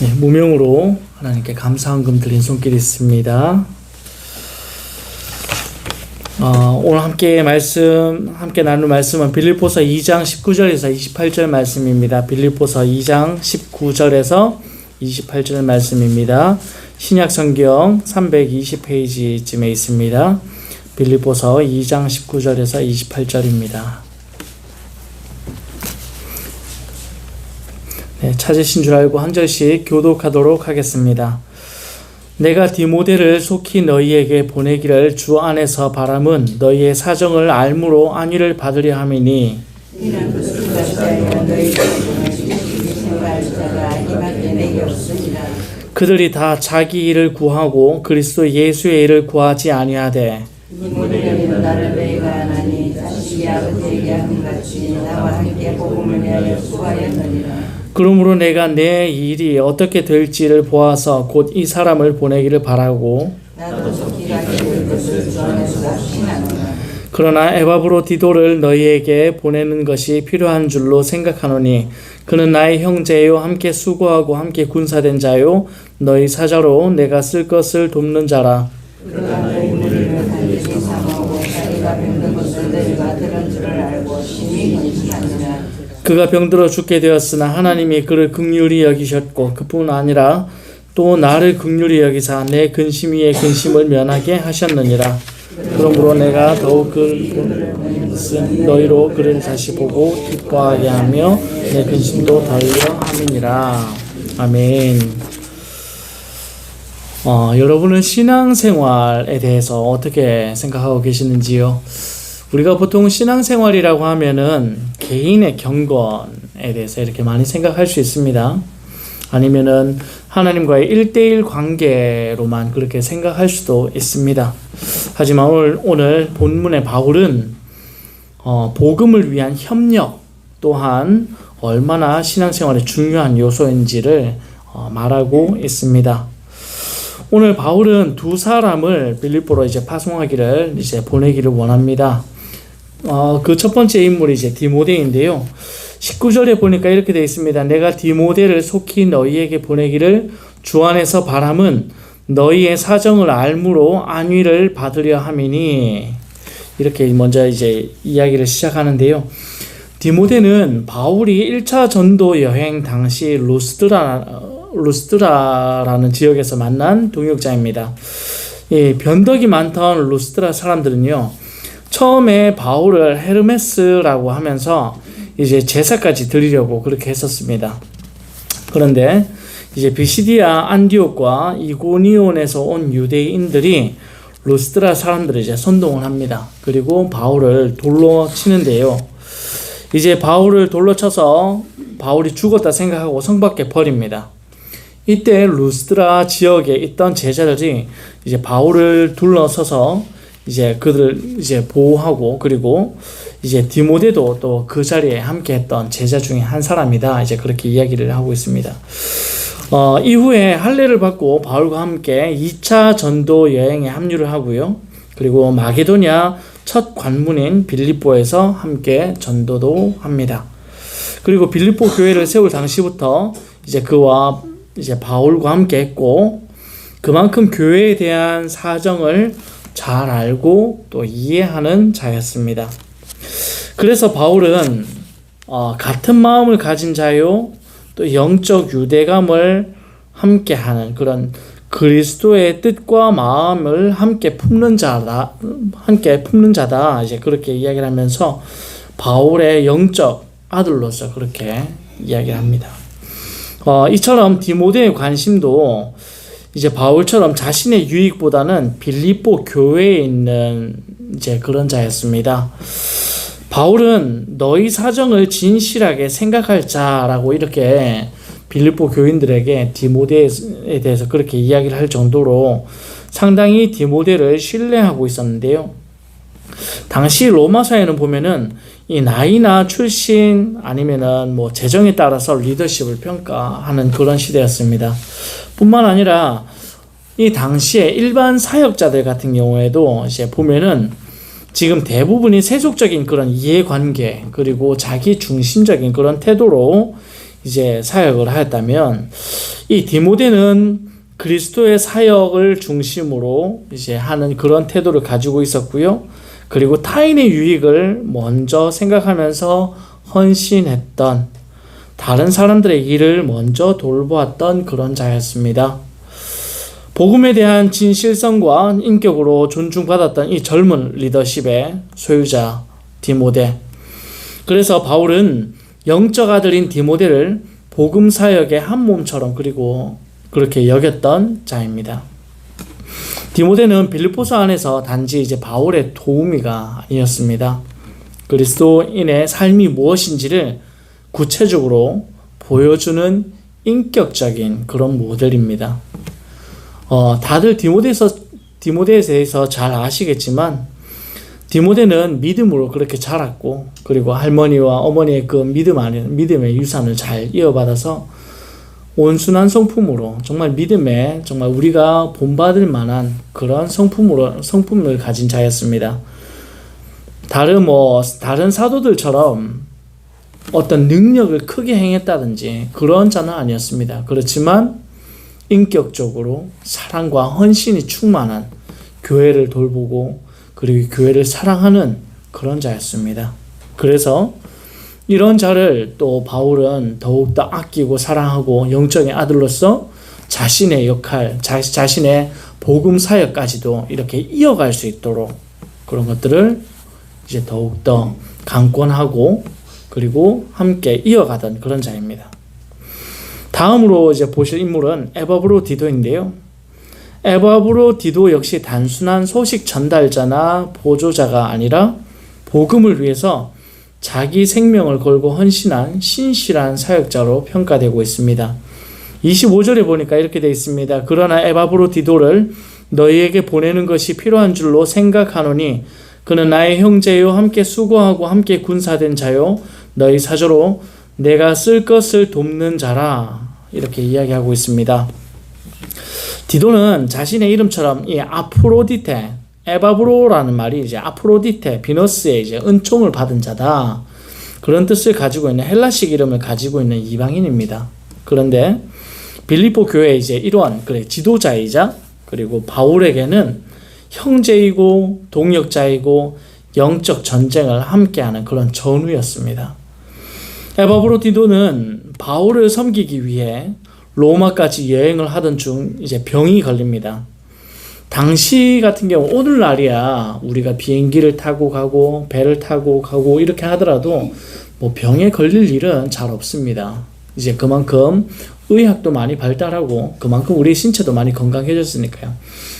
네, 무명으로 하나님께 감사한금 드린 손길이 있습니다. 어, 오늘 함께 말씀 함께 나눌 말씀은 빌립보서 2장 19절에서 28절 말씀입니다. 빌립보서 2장 19절에서 28절 말씀입니다. 신약 성경 320페이지쯤에 있습니다. 빌립보서 2장 19절에서 28절입니다. 네, 찾으신 줄 알고 한 절씩 교독하도록 하겠습니다. 내가 디모데를 속히 너희에게 보내기를 주 안에서 바람은 너희의 사정을 알므로 안위를 받으려 함이니 그들이 다 자기 일을 구하고 그리스도 예수의 일을 구하지 아니하되 이모델은 나를 배가하나니 자식이 아버지에게 함같이 나와 함께 복음을 위하여 수고하였느니라 그러므로 내가 내 일이 어떻게 될지를 보아서 곧 이 사람을 보내기를 바라고. 그러나 에바브로 디도를 너희에게 보내는 것이 필요한 줄로 생각하노니 그는 나의 형제요 함께 수고하고 함께 군사된 자요 너희 사자로 내가 쓸 것을 돕는 자라 그가 너희 무리를 반드시 삼아오고 자기가 병든 것을 너희가 들은 줄을 알고 심히 건축하니라 그가 병들어 죽게 되었으나 하나님이 그를 극률히 여기셨고 그뿐 아니라 또 나를 극률히 여기사 내 근심 위에 근심을 면하게 하셨느니라. 그러므로 내가 더욱 그를 쓴 너희로 그를 다시 보고 기뻐하게 하며 내 근심도 덜려 함이니라. 아멘. 어, 여러분은 신앙생활에 대해서 어떻게 생각하고 계시는지요? 우리가 보통 신앙생활이라고 하면은 개인의 경건에 대해서 이렇게 많이 생각할 수 있습니다. 아니면은 하나님과의 1대1 관계로만 그렇게 생각할 수도 있습니다. 하지만 오늘, 오늘 본문의 바울은 어, 복음을 위한 협력 또한 얼마나 신앙생활의 중요한 요소인지를 어, 말하고 있습니다. 오늘 바울은 두 사람을 빌립보로 이제 파송하기를 이제 보내기를 원합니다. 어, 그 첫 번째 인물이 이제 디모데인데요. 19절에 보니까 이렇게 되어 있습니다. 내가 디모데를 속히 너희에게 보내기를 주 안에서 바람은 너희의 사정을 알므로 안위를 받으려 함이니 이렇게 먼저 이제 이야기를 시작하는데요. 디모데는 바울이 1차 전도 여행 당시 루스드라 루스드라라는 지역에서 만난 동역자입니다. 예, 변덕이 많던 루스드라 사람들은요. 처음에 바울을 헤르메스라고 하면서 이제 제사까지 드리려고 그렇게 했었습니다. 그런데 이제 비시디아 안디옥과 이고니온에서 온 유대인들이 루스드라 사람들을 이제 선동을 합니다. 그리고 바울을 돌로 치는데요. 이제 바울을 돌로 쳐서 바울이 죽었다 생각하고 성 밖에 버립니다. 이때 루스드라 지역에 있던 제자들이 이제 바울을 둘러서서 이제 그들을 이제 보호하고 그리고 이제 디모데도 또 그 자리에 함께 했던 제자 중에 한 사람이다. 이제 그렇게 이야기를 하고 있습니다. 어, 이후에 할례를 받고 바울과 함께 2차 전도 여행에 합류를 하고요. 그리고 마게도냐 첫 관문인 빌립보에서 함께 전도도 합니다. 그리고 빌립보 교회를 세울 당시부터 이제 그와 이제 바울과 함께 했고 그만큼 교회에 대한 사정을 잘 알고 또 이해하는 자였습니다. 그래서 바울은 어, 같은 마음을 가진 자요 또 영적 유대감을 함께하는 그런 그리스도의 뜻과 마음을 함께 품는 자다 함께 품는 자다 이제 그렇게 이야기를 하면서 바울의 영적 아들로서 그렇게 이야기를 합니다. 어, 이처럼 디모데의 관심도 이제 바울처럼 자신의 유익보다는 빌립보 교회에 있는 이제 그런 자였습니다. 바울은 너희 사정을 진실하게 생각할 자라고 이렇게 빌립보 교인들에게 디모데에 대해서 그렇게 이야기를 할 정도로 상당히 디모데를 신뢰하고 있었는데요. 당시 로마 사회는 보면은 이 나이나 출신 아니면은 뭐 재정에 따라서 리더십을 평가하는 그런 시대였습니다. 뿐만 아니라 이 당시에 일반 사역자들 같은 경우에도 이제 보면은 지금 대부분이 세속적인 그런 이해관계 그리고 자기 중심적인 그런 태도로 이제 사역을 하였다면 이 디모데는 그리스도의 사역을 중심으로 이제 하는 그런 태도를 가지고 있었고요. 그리고 타인의 유익을 먼저 생각하면서 헌신했던 다른 사람들의 일을 먼저 돌보았던 그런 자였습니다. 복음에 대한 진실성과 인격으로 존중받았던 이 젊은 리더십의 소유자 디모데. 그래서 바울은 영적 아들인 디모데를 복음 사역의 한 몸처럼 그리고 그렇게 여겼던 자입니다. 디모데는 빌립보서 안에서 단지 이제 바울의 도우미가 아니었습니다. 그리스도인의 삶이 무엇인지를 구체적으로 보여주는 인격적인 그런 모델입니다. 어, 다들 디모데에서 디모데에 대해서 잘 아시겠지만 디모데는 믿음으로 그렇게 자랐고 그리고 할머니와 어머니의 그 믿음 안에 믿음의 유산을 잘 이어받아서 온순한 성품으로 정말 믿음에 정말 우리가 본받을 만한 그런 성품으로 성품을 가진 자였습니다. 다른 뭐 다른 사도들처럼 어떤 능력을 크게 행했다든지 그런 자는 아니었습니다. 그렇지만 인격적으로 사랑과 헌신이 충만한 교회를 돌보고 그리고 교회를 사랑하는 그런 자였습니다. 그래서 이런 자를 또 바울은 더욱더 아끼고 사랑하고 영적인 아들로서 자신의 역할, 자, 자신의 복음 사역까지도 이렇게 이어갈 수 있도록 그런 것들을 이제 더욱더 강권하고 그리고 함께 이어가던 그런 자입니다. 다음으로 이제 보실 인물은 에바브로 디도인데요. 에바브로 디도 역시 단순한 소식 전달자나 보조자가 아니라 복음을 위해서 자기 생명을 걸고 헌신한 신실한 사역자로 평가되고 있습니다. 25절에 보니까 이렇게 되어 있습니다. 그러나 에바브로 디도를 너희에게 보내는 것이 필요한 줄로 생각하노니 그는 나의 형제요 함께 수고하고 함께 군사된 자요 너희 사조로 내가 쓸 것을 돕는 자라 이렇게 이야기하고 있습니다. 디도는 자신의 이름처럼 이 아프로디테 에바브로라는 말이 이제 아프로디테 비너스의 이제 은총을 받은 자다 그런 뜻을 가지고 있는 헬라식 이름을 가지고 있는 이방인입니다. 그런데 빌립보 교회 이제 일원 그래 지도자이자 그리고 바울에게는 형제이고 동역자이고 영적 전쟁을 함께하는 그런 전우였습니다. 에바브로 디도는 바울을 섬기기 위해 로마까지 여행을 하던 중 이제 병이 걸립니다. 당시 같은 경우 오늘날이야 우리가 비행기를 타고 가고 배를 타고 가고 이렇게 하더라도 뭐 병에 걸릴 일은 잘 없습니다. 이제 그만큼 의학도 많이 발달하고 그만큼 우리 신체도 많이 건강해졌으니까요.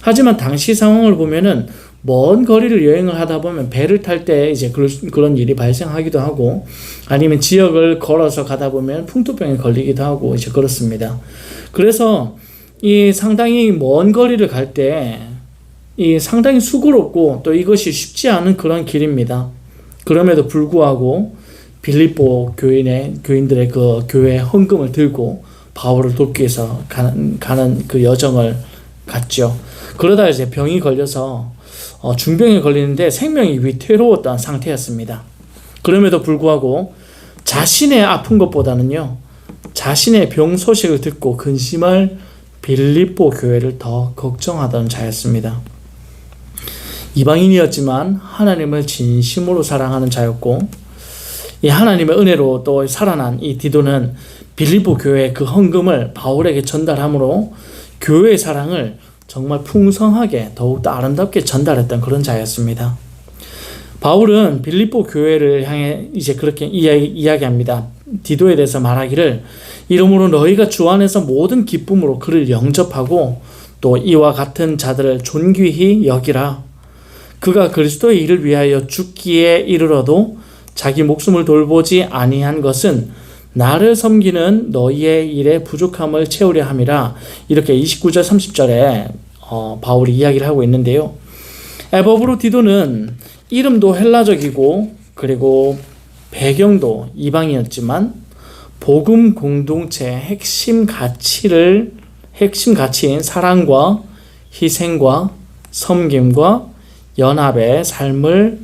하지만 당시 상황을 보면은 먼 거리를 여행을 하다 보면 배를 탈 때 이제 그런 일이 발생하기도 하고 아니면 지역을 걸어서 가다 보면 풍토병에 걸리기도 하고 이제 그렇습니다. 그래서 이 상당히 먼 거리를 갈 때 이 상당히 수고롭고 또 이것이 쉽지 않은 그런 길입니다. 그럼에도 불구하고 빌립보 교인의 교인들의 그 교회 헌금을 들고 바울을 돕기 위해서 가는, 가는 그 여정을 갔죠. 그러다 이제 병이 걸려서 어, 중병에 걸리는데 생명이 위태로웠던 상태였습니다. 그럼에도 불구하고 자신의 아픈 것보다는요, 자신의 병 소식을 듣고 근심할 빌립보 교회를 더 걱정하던 자였습니다. 이방인이었지만 하나님을 진심으로 사랑하는 자였고, 이 하나님의 은혜로 또 살아난 이 디도는 빌립보 교회의 그 헌금을 바울에게 전달함으로 교회의 사랑을 정말 풍성하게 더욱더 아름답게 전달했던 그런 자였습니다. 바울은 빌립보 교회를 향해 이제 그렇게 이야기, 이야기합니다. 디도에 대해서 말하기를 이러므로 너희가 주 안에서 모든 기쁨으로 그를 영접하고 또 이와 같은 자들을 존귀히 여기라. 그가 그리스도의 일을 위하여 죽기에 이르러도 자기 목숨을 돌보지 아니한 것은 나를 섬기는 너희의 일의 부족함을 채우려 함이라. 이렇게 29절 30절에 어, 바울이 이야기를 하고 있는데요. 에버브로 디도는 이름도 헬라적이고 그리고 배경도 이방이었지만 복음 공동체의 핵심 가치를 핵심 가치인 사랑과 희생과 섬김과 연합의 삶을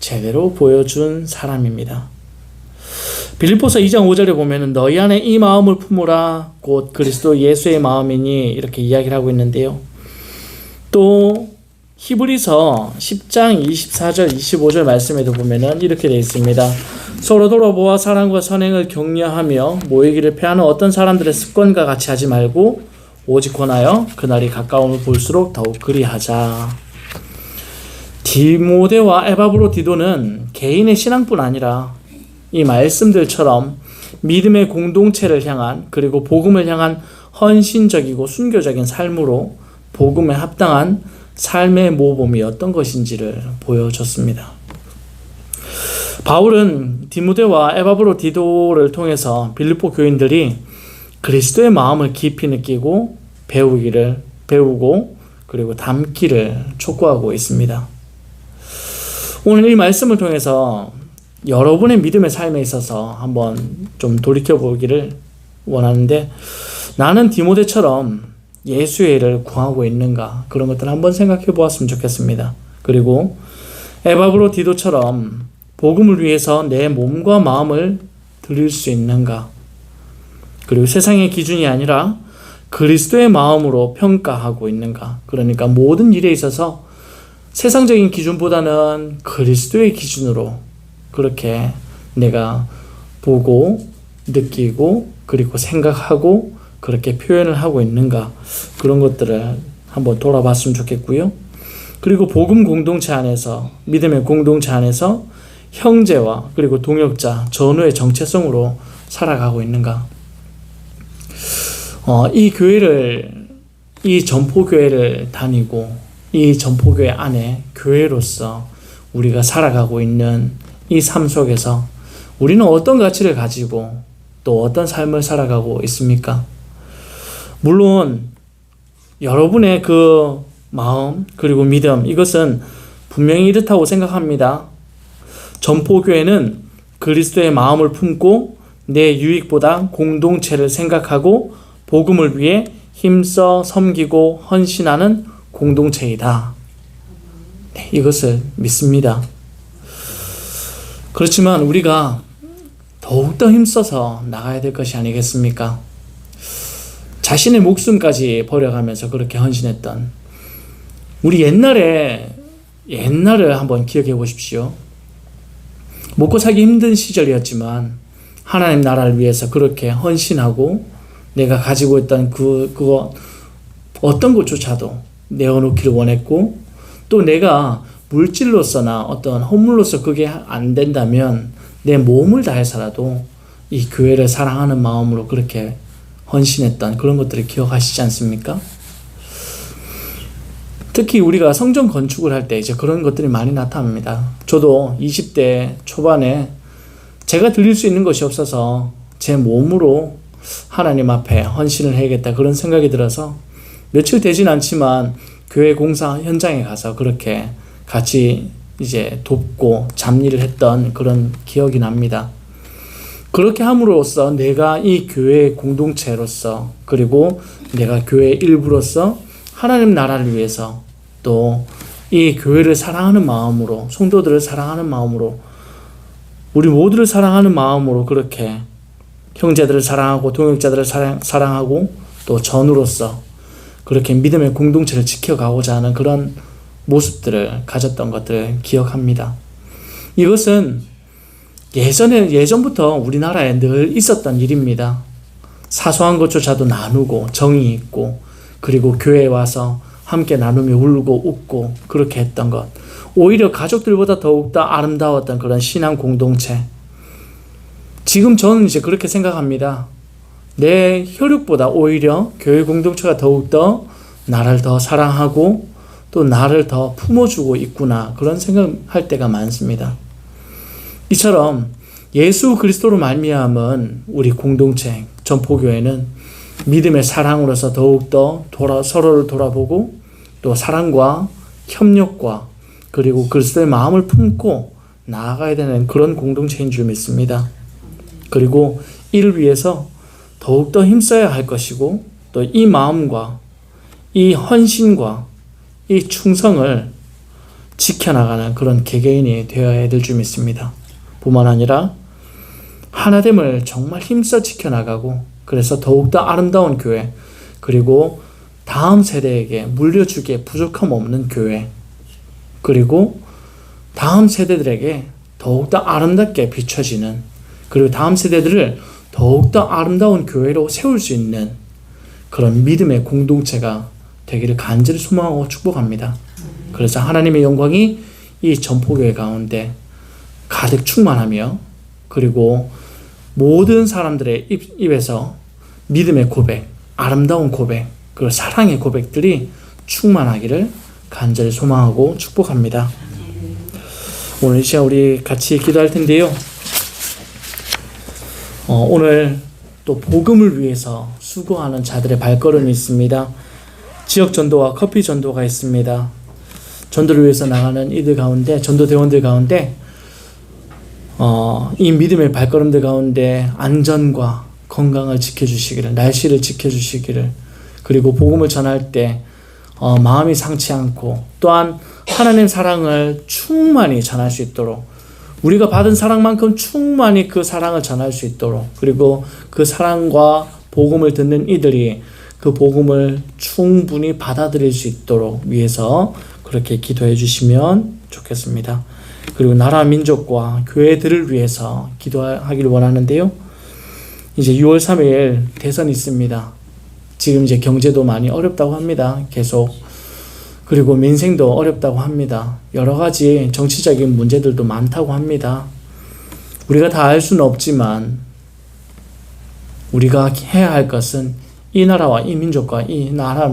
제대로 보여준 사람입니다. 빌립보서 2장 5절에 보면은 너희 안에 이 마음을 품으라 곧 그리스도 예수의 마음이니 이렇게 이야기를 하고 있는데요. 또 히브리서 10장 24절 25절 말씀에도 보면은 이렇게 되어 있습니다. 서로 돌아보아 사랑과 선행을 격려하며 모이기를 패하는 어떤 사람들의 습관과 같이 하지 말고 오직 권하여 그날이 가까움을 볼수록 더욱 그리하자. 디모데와 에바브로 디도는 개인의 신앙뿐 아니라 이 말씀들처럼 믿음의 공동체를 향한 그리고 복음을 향한 헌신적이고 순교적인 삶으로 복음에 합당한 삶의 모범이 어떤 것인지를 보여줬습니다. 바울은 디모데와 에바브로 디도를 통해서 빌립보 교인들이 그리스도의 마음을 깊이 느끼고 배우기를 배우고 그리고 담기를 촉구하고 있습니다. 오늘 이 말씀을 통해서 여러분의 믿음의 삶에 있어서 한번 좀 돌이켜 보기를 원하는데 나는 디모데처럼 예수의 일을 구하고 있는가 그런 것들 한번 생각해 보았으면 좋겠습니다. 그리고 에바브로 디도처럼 복음을 위해서 내 몸과 마음을 드릴 수 있는가? 그리고 세상의 기준이 아니라 그리스도의 마음으로 평가하고 있는가? 그러니까 모든 일에 있어서 세상적인 기준보다는 그리스도의 기준으로 그렇게 내가 보고 느끼고 그리고 생각하고 그렇게 표현을 하고 있는가? 그런 것들을 한번 돌아봤으면 좋겠고요. 그리고 복음 공동체 안에서 믿음의 공동체 안에서 형제와 그리고 동역자 전우의 정체성으로 살아가고 있는가. 어, 이 교회를 이 전포 교회를 다니고 이 전포 교회 안에 교회로서 우리가 살아가고 있는 이 삶 속에서 우리는 어떤 가치를 가지고 또 어떤 삶을 살아가고 있습니까? 물론 여러분의 그 마음 그리고 믿음 이것은 분명히 이렇다고 생각합니다. 전포교회는 그리스도의 마음을 품고 내 유익보다 공동체를 생각하고 복음을 위해 힘써 섬기고 헌신하는 공동체이다. 네, 이것을 믿습니다. 그렇지만 우리가 더욱더 힘써서 나가야 될 것이 아니겠습니까? 자신의 목숨까지 버려가면서 그렇게 헌신했던 우리 옛날에 옛날을 한번 기억해 보십시오. 먹고 살기 힘든 시절이었지만 하나님 나라를 위해서 그렇게 헌신하고 내가 가지고 있던 그 그거 어떤 것조차도 내어놓기를 원했고 또 내가 물질로서나 어떤 헌물로서 그게 안 된다면 내 몸을 다해서라도 이 교회를 사랑하는 마음으로 그렇게 헌신했던 그런 것들을 기억하시지 않습니까? 특히 우리가 성전 건축을 할 때 이제 그런 것들이 많이 나타납니다. 저도 20대 초반에 제가 드릴 수 있는 것이 없어서 제 몸으로 하나님 앞에 헌신을 해야겠다 그런 생각이 들어서 며칠 되진 않지만 교회 공사 현장에 가서 그렇게 같이 이제 돕고 잡일을 했던 그런 기억이 납니다. 그렇게 함으로써 내가 이 교회 공동체로서 그리고 내가 교회 일부로서 하나님 나라를 위해서 또 이 교회를 사랑하는 마음으로 성도들을 사랑하는 마음으로 우리 모두를 사랑하는 마음으로 그렇게 형제들을 사랑하고 동역자들을 사랑, 사랑하고 또 전우로서 그렇게 믿음의 공동체를 지켜가고자 하는 그런 모습들을 가졌던 것들을 기억합니다. 이것은 예전에 예전부터 우리나라에 늘 있었던 일입니다. 사소한 것조차도 나누고 정이 있고 그리고 교회에 와서 함께 나누며 울고 웃고 그렇게 했던 것. 오히려 가족들보다 더욱더 아름다웠던 그런 신앙 공동체. 지금 저는 이제 그렇게 생각합니다. 내 혈육보다 오히려 교회 공동체가 더욱더 나를 더 사랑하고 또 나를 더 품어주고 있구나. 그런 생각할 때가 많습니다. 이처럼 예수 그리스도로 말미암은 우리 공동체 전포교회는 믿음의 사랑으로서 더욱더 돌아, 서로를 돌아보고 또 사랑과 협력과 그리고 그리스도의 마음을 품고 나아가야 되는 그런 공동체인 줄 믿습니다. 그리고 이를 위해서 더욱더 힘써야 할 것이고 또 이 마음과 이 헌신과 이 충성을 지켜나가는 그런 개개인이 되어야 될 줄 믿습니다. 뿐만 아니라 하나됨을 정말 힘써 지켜나가고 그래서 더욱더 아름다운 교회 그리고 다음 세대에게 물려주기에 부족함 없는 교회 그리고 다음 세대들에게 더욱더 아름답게 비춰지는 그리고 다음 세대들을 더욱더 아름다운 교회로 세울 수 있는 그런 믿음의 공동체가 되기를 간절히 소망하고 축복합니다. 그래서 하나님의 영광이 이 전포교회 가운데 가득 충만하며 그리고 모든 사람들의 입, 입에서 믿음의 고백, 아름다운 고백, 그리고 사랑의 고백들이 충만하기를 간절히 소망하고 축복합니다. 오늘 이 시간 우리 같이 기도할 텐데요. 어, 오늘 또 복음을 위해서 수고하는 자들의 발걸음이 있습니다. 지역 전도와 커피 전도가 있습니다. 전도를 위해서 나가는 이들 가운데 전도 대원들 가운데 어, 이 믿음의 발걸음들 가운데 안전과 건강을 지켜주시기를 날씨를 지켜주시기를 그리고 복음을 전할 때 어, 마음이 상치 않고 또한 하나님 사랑을 충만히 전할 수 있도록 우리가 받은 사랑만큼 충만히 그 사랑을 전할 수 있도록 그리고 그 사랑과 복음을 듣는 이들이 그 복음을 충분히 받아들일 수 있도록 위해서 그렇게 기도해 주시면 좋겠습니다. 그리고 나라 민족과 교회들을 위해서 기도하기를 원하는데요. 이제 6월 3일 대선이 있습니다. 지금 이제 경제도 많이 어렵다고 합니다. 계속. 그리고 민생도 어렵다고 합니다. 여러 가지 정치적인 문제들도 많다고 합니다. 우리가 다 알 수는 없지만 우리가 해야 할 것은 이 나라와 이 민족과 이 나라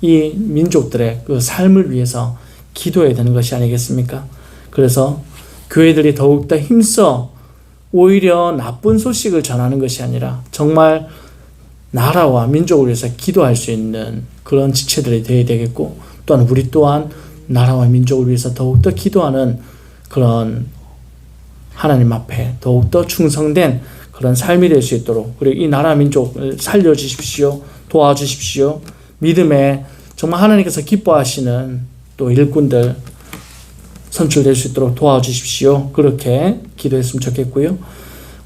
이 민족들의 그 삶을 위해서 기도해야 되는 것이 아니겠습니까? 그래서 교회들이 더욱더 힘써 오히려 나쁜 소식을 전하는 것이 아니라 정말 나라와 민족을 위해서 기도할 수 있는 그런 지체들이 되어야 되겠고 또한 우리 또한 나라와 민족을 위해서 더욱더 기도하는 그런 하나님 앞에 더욱더 충성된 그런 삶이 될 수 있도록 그리고 이 나라 민족을 살려주십시오 도와주십시오. 믿음에 정말 하나님께서 기뻐하시는 또 일꾼들 선출될 수 있도록 도와주십시오. 그렇게 기도했으면 좋겠고요.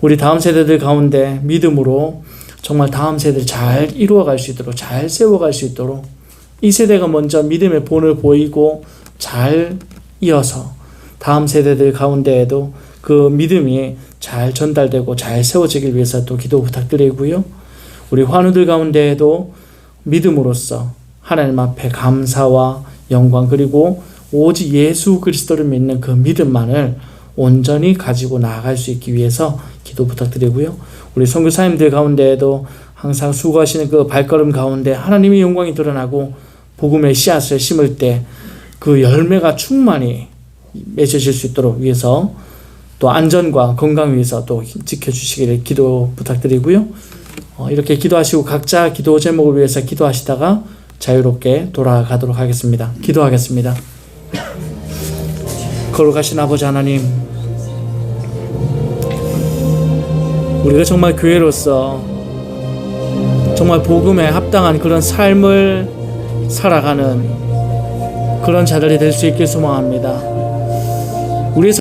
우리 다음 세대들 가운데 믿음으로 정말 다음 세대를 잘 이루어갈 수 있도록 잘 세워갈 수 있도록 이 세대가 먼저 믿음의 본을 보이고 잘 이어서 다음 세대들 가운데에도 그 믿음이 잘 전달되고 잘 세워지길 위해서 또 기도 부탁드리고요. 우리 환우들 가운데에도 믿음으로써 하나님 앞에 감사와 영광 그리고 오직 예수 그리스도를 믿는 그 믿음만을 온전히 가지고 나아갈 수 있기 위해서 기도 부탁드리고요. 우리 선교사님들 가운데에도 항상 수고하시는 그 발걸음 가운데 하나님의 영광이 드러나고 복음의 씨앗을 심을 때 그 열매가 충만히 맺어질 수 있도록 위해서 또 안전과 건강 위해서 또 지켜주시기를 기도 부탁드리고요. 어, 이렇게 기도하시고 각자 기도 제목을 위해서 기도하시다가 자유롭게 돌아가도록 하겠습니다. 기도하겠습니다. 거룩하신 아버지 하나님, 우리가 정말 교회로서 정말 복음에 합당한 그런 삶을 살아가는 그런 자들이 될 수 있길 소망합니다. 우리의